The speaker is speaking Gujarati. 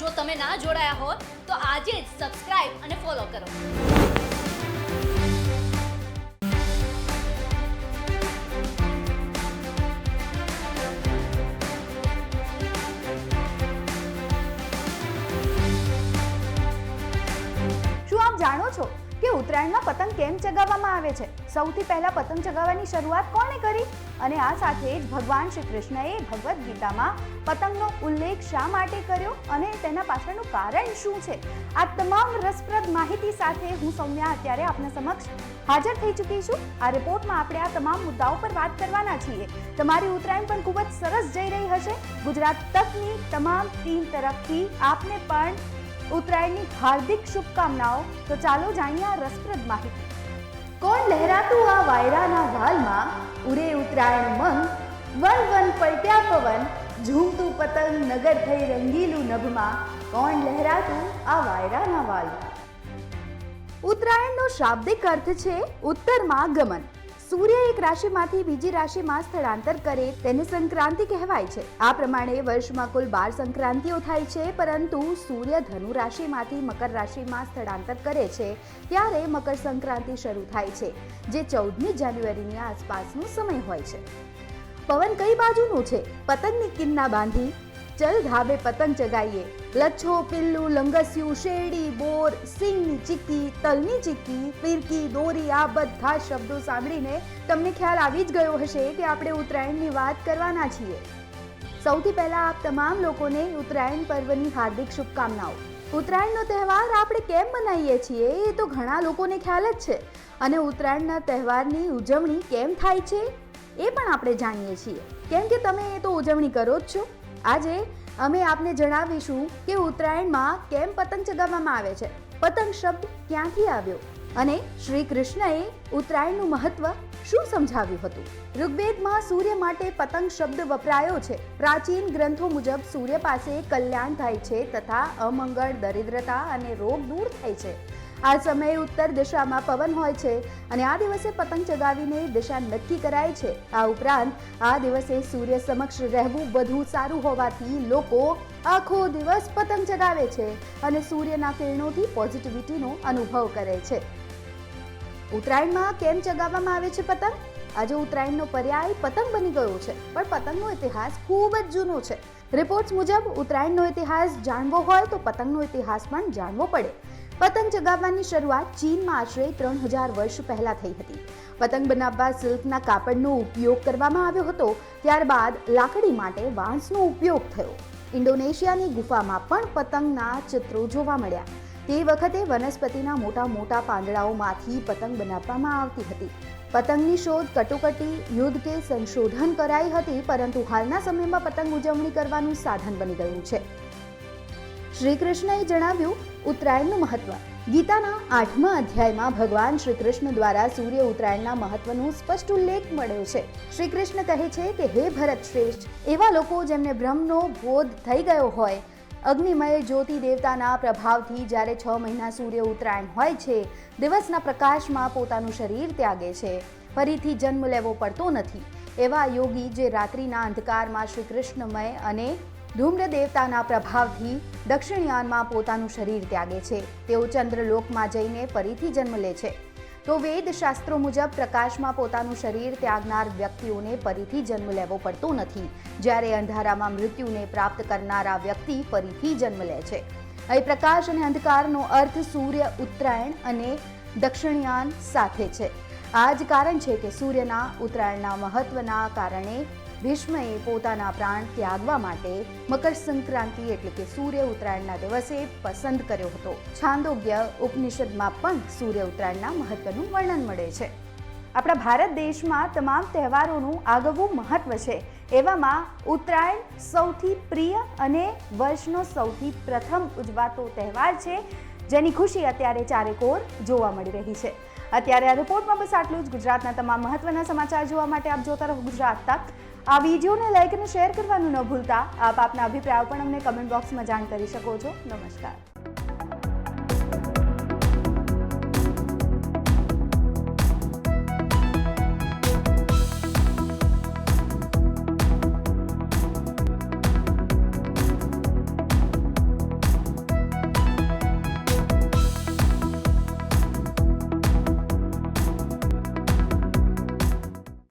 જો તમે ના જોડાયા હો તો આજે જ સબસ્ક્રાઇબ અને ફોલો કરો. જાણો છો? કે ઉત્તરાયણમાં પતંગ કેમ ચગાવવામાં આવે છે? સૌથી પહેલા પતંગ ચગાવવાની શરૂઆત કોણે કરી? અને આ સાથે જ ભગવાન શ્રી કૃષ્ણએ ભગવદ્ ગીતામાં પતંગનો ઉલ્લેખ શા માટે કર્યો? અને તેના પાછળનું કારણ શું છે? આ તમામ રસપ્રદ માહિતી સાથે હું સૌમ્યા અત્યારે આપના સમક્ષ હાજર થઈ ચૂકી છું. આ રિપોર્ટમાં આપણે આ તમામ મુદ્દાઓ પર વાત કરવાના છીએ. તમારી ઉત્તરાયણ પણ ખૂબ જ સરસ જઈ રહી હશે. ગુજરાત તકની તમામ ટીમ તરફથી આપને પણ ઉત્તરાયણની હાર્દિક શુભકામનાઓ. તો ચાલો જાણીએ રસપ્રદ માહિતી. કોણ લહેરાતું આ વાયરાના વાલમાં? ઉડે ઉત્તરાયણ મન. વન વન પલટ્યા પવન. ઝૂમતું પતંગ નગર થઈ રંગીલું નભમાં. કોણ લહેરાતું આ વાયરાના વાલમાં ઉત્તરાયણનો શાબ્દિક અર્થ છે ઉત્તરમાં ગમન સૂર્ય એક રાશિમાંથી બીજી રાશિમાં સ્થળાંતર કરે તેને સંક્રાંતિ કહેવાય છે. આ પ્રમાણે વર્ષમાં કુલ બાર સંક્રાંતિઓ થાય છે, પરંતુ સૂર્ય ધનુ રાશિમાંથી મકર રાશિમાં સ્થળાંતર કરે છે, ત્યારે મકર સંક્રાંતિ શરૂ થાય છે, જે ચૌદમી જાન્યુઆરીની આસપાસનો સમય હોય છે. પવન કઈ બાજુનું છે? પતંગની કિન્ના બાંધી ચલ ધાબે પતંગ ચગાઈએ. લચ્છો, પિલ્લું, લંગસ્યું, શેરડી, બોર, સિંગની ચીક્કી, તલની ચીક્કી ફિરકી દોરી, આ બધા શબ્દો સાંભળીને તમને ખ્યાલ આવી જ ગયો હશે કે આપણે ઉત્તરાયણની વાત કરવાના છીએ. સૌથી પહેલા આપ તમામ લોકોને ઉત્તરાયણ પર્વની હાર્દિક શુભકામનાઓ. ઉત્તરાયણનો તહેવાર આપણે કેમ મનાવીએ છીએ એ તો ઘણા લોકોને ખ્યાલ જ છે. અને ઉત્તરાયણના તહેવારની ઉજવણી કેમ થાય છે એ પણ આપણે જાણીએ છીએ. કેમ કે તમે એ તો ઉજવણી કરો જ છો. આજે અમે આપને જણાવીશું કે ઉત્તરાયણમાં કેમ પતંગ ચગાવવામાં આવે છે. પતંગ શબ્દ ક્યાંથી આવ્યો અને શ્રી કૃષ્ણએ ઉત્તરાયણનું મહત્વ શું સમજાવ્યું હતું? ઋગ્વેદમાં સૂર્ય માટે પતંગ શબ્દ વપરાયો છે. પ્રાચીન ગ્રંથો મુજબ સૂર્ય પાસે કલ્યાણ થાય છે તથા અમંગળ, દરિદ્રતા અને રોગ દૂર થાય છે. આ સમયે ઉત્તર દિશામાં પવન હોય છે અને આ દિવસે પતંગ ચગાવીને દિશા નક્કી કરાય છે. આ ઉપરાંત, આ દિવસે સૂર્ય સમક્ષ રહેવું વધુ સારું હોવાથી લોકો આખો દિવસ પતંગ ચગાવે છે અને સૂર્યના કિરણોથી પોઝિટિવિટીનો અનુભવ કરે છે. ઉત્તરાયણમાં કેમ ચગાવવામાં આવે છે પતંગ? આજે ઉત્તરાયણનો પર્યાય પતંગ બની ગયો છે, પણ પતંગનો ઇતિહાસ ખૂબ જ જૂનો છે. રિપોર્ટ્સ મુજબ, ઉત્તરાયણનો ઇતિહાસ જાણવો હોય તો પતંગનો ઇતિહાસ પણ જાણવો પડે. પતંગ ચગાવવાની શરૂઆત ચીનમાં આશરે ત્રણ હજાર વર્ષ પહેલા થઈ હતી. પતંગ બનાવવા સિલ્કના કાપડનો ઉપયોગ કરવામાં આવ્યો હતો, ત્યારબાદ લાકડી માટે વાંસનો ઉપયોગ થયો. ઇન્ડોનેશિયાની ગુફામાં પણ પતંગના ચિત્રો જોવા મળ્યા. તે વખતે વનસ્પતિના મોટા મોટા પાંદડાઓમાંથી પતંગ બનાવવામાં આવતી હતી. પતંગની શોધ કટોકટી યુદ્ધ કે સંશોધન કરાઈ હતી, પરંતુ હાલના સમયમાં પતંગ ઉજવણી કરવાનું સાધન બની ગયું છે. શ્રી કૃષ્ણએ જણાવ્યું, ઉત્તરાયણનું મહત્વ. ગીતાના આઠમા અધ્યાયમાં ભગવાન શ્રી કૃષ્ણ દ્વારા સૂર્ય ઉત્તરાયણના મહત્વનો સ્પષ્ટ ઉલ્લેખ મળ્યો છે. શ્રી કૃષ્ણ કહે છે કે, હે ભરત શ્રેષ્ઠ, એવા લોકો જેમને બ્રહ્મનો બોધ થઈ ગયો હોય, અગ્નિમય જ્યોતિ દેવતાના પ્રભાવથી જ્યારે છ મહિના સૂર્ય ઉત્તરાયણ હોય છે, દિવસના પ્રકાશમાં પોતાનું શરીર ત્યાગે છે. ફરીથી જન્મ લેવો પડતો નથી. એવા યોગી જે રાત્રિના અંધકારમાં શ્રી કૃષ્ણમય અને ધૂમ્ર દેવતાના પ્રભાવથી દક્ષિણયાનમાં પોતાનું શરીર ત્યાગે છે. તેઓ ચંદ્રલોકમાં જઈને ફરીથી જન્મ લે છે. તો વેદ શાસ્ત્રો મુજબ પ્રકાશમાં પોતાનું શરીર ત્યાગનાર વ્યક્તિઓને ફરીથી જન્મ લેવો પડતો નથી. જ્યારે અંધારામાં મૃત્યુને પ્રાપ્ત કરનારા વ્યક્તિ ફરીથી જન્મ લે છે. અહીં પ્રકાશ અને અંધકારનો અર્થ સૂર્ય ઉત્તરાયણ અને દક્ષિણયાન સાથે છે. આ જ કારણ છે કે સૂર્યના ઉત્તરાયણના મહત્વના કારણે ભીષ્મએ પોતાના પ્રાણ ત્યાગવા માટે મકર સંક્રાંતિ એટલે કે સૂર્ય ઉત્તરાયણના દિવસે પસંદ કર્યો હતો. છાંદોગ્ય ઉપનિષદમાં પણ સૂર્ય ઉત્તરાયણના મહત્વનું વર્ણન મળે છે. આપણા ભારત દેશમાં તમામ તહેવારોનું આગવું મહત્વ છે. એવામાં ઉત્તરાયણ સૌથી પ્રિય અને વર્ષનો સૌથી પ્રથમ ઉજવાતો તહેવાર છે. જેની ખુશી અત્યારે ચારેકોર જોવા મળી રહી છે. અત્યારે આ રિપોર્ટમાં બસ આટલું જ. ગુજરાતના તમામ મહત્વના સમાચાર જોવા માટે આપ જોતા રહો ગુજરાત તક. આ વિડીયોને લાઈક અને શેર કરવાનું ન ભૂલતા. આપ આપના અભિપ્રાયો પણ અમને કમેન્ટ બોક્સમાં જાણ કરી શકો છો. નમસ્કાર.